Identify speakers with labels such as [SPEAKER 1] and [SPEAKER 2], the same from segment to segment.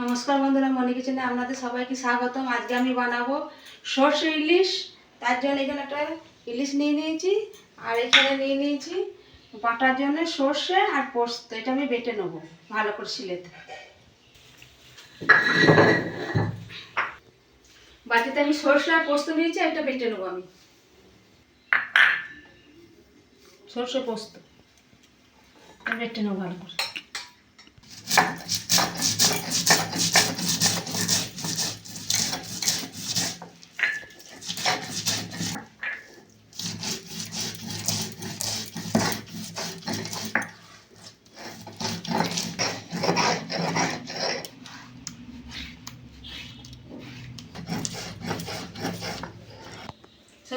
[SPEAKER 1] নমস্কার বন্ধুরা, মনে কিচেনে আপনাদের সবাইকে স্বাগতম। আজকে আমি বানাবো সর্ষে ইলিশ। তার জন্য এখানে একটা ইলিশ নিয়ে নিয়েছি, আর এখানে নিয়ে নিয়েছি বাটার জন্য সর্ষে আর পোস্ত। এটা আমি বেটে নেব ভালো করে শিলেতে বাটিতে আমি সর্ষে আর পোস্ত নিয়েছি এটা বেটে নেব আমি। সর্ষে পোস্ত। বেটে নেব ভালো করে।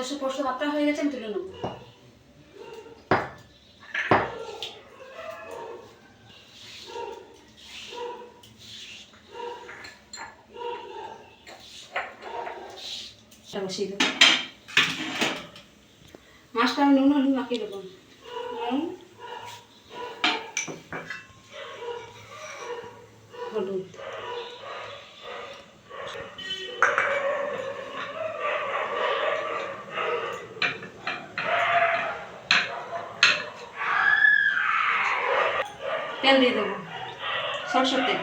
[SPEAKER 1] সর্ষে পোস্ত ভাতটা হয়ে গেছে, আমি তুলে নেব। বসিয়ে দেবো। মাছটা আমি নুন হলুদ মাখিয়ে দেবো নুন হলুদ তেল দিয়ে দেবো। সরষের তেল।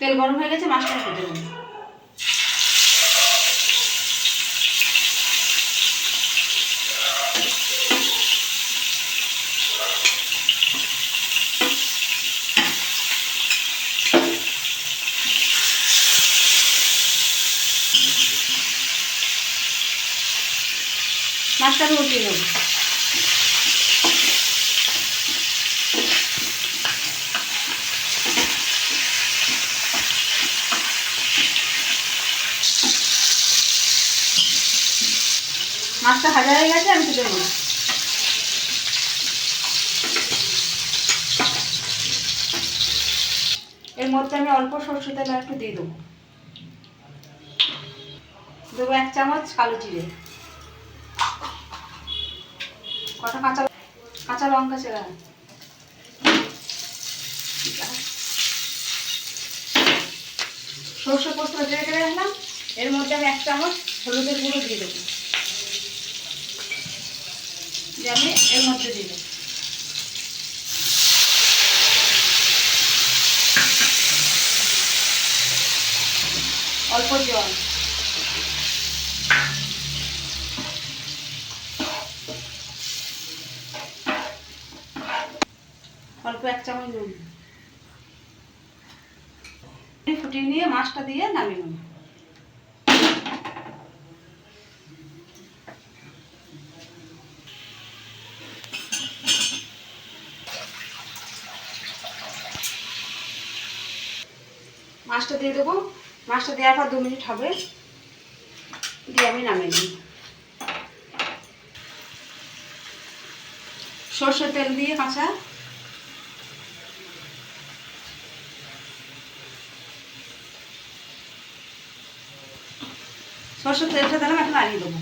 [SPEAKER 1] তেল গরম হয়ে গেছে মাছটা ভেজে দেবো মাছটা আমি উল্টিয়ে নেব। মাছটা ভাজা হয়ে গেছে, আমি তুলে নেব। এর মধ্যে আমি অল্প সরষে তেল একটু দিয়ে দেবো। দেবো এক চামচ কালো জিরে। কটা কাঁচা কাঁচা লঙ্কা চেরা সর্ষে পোস্ত ভেজে রেখে রাখলাম। এর মধ্যে আমি এক চামচ হলুদের গুঁড়ো দিয়ে দেবো। দিয়ে আমি এর মধ্যে দিয়ে অল্প জল। অল্প এক চামচ নুন। ফুটিয়ে নিয়ে মাছটা দিয়ে নামিয়ে নেব। মাছটা দিয়ে দেবো। মাছটা দেওয়ার পর দু মিনিট হবে। দিয়ে আমি নামিয়ে নিই সর্ষের তেল দিয়ে কাঁচা সর্ষের তেলটা দিলাম এখন নাড়িয়ে দেবো।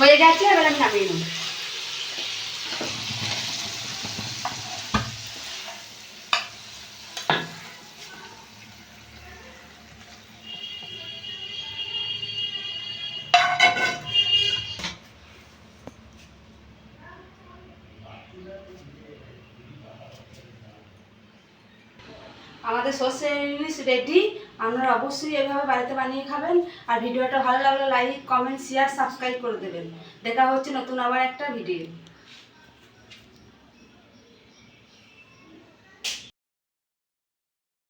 [SPEAKER 1] হয়ে গেছে এবার আমি নামিয়ে নেব। আমাদের সর্ষে ইলিশ রেডি আপনারা অবশ্যই এভাবে বাড়িতে বানিয়ে খাবেন। আর ভিডিওটা ভালো লাগলে লাইক কমেন্ট শেয়ার সাবস্ক্রাইব করে দেবেন। দেখা হচ্ছে নতুন আবার একটা ভিডিও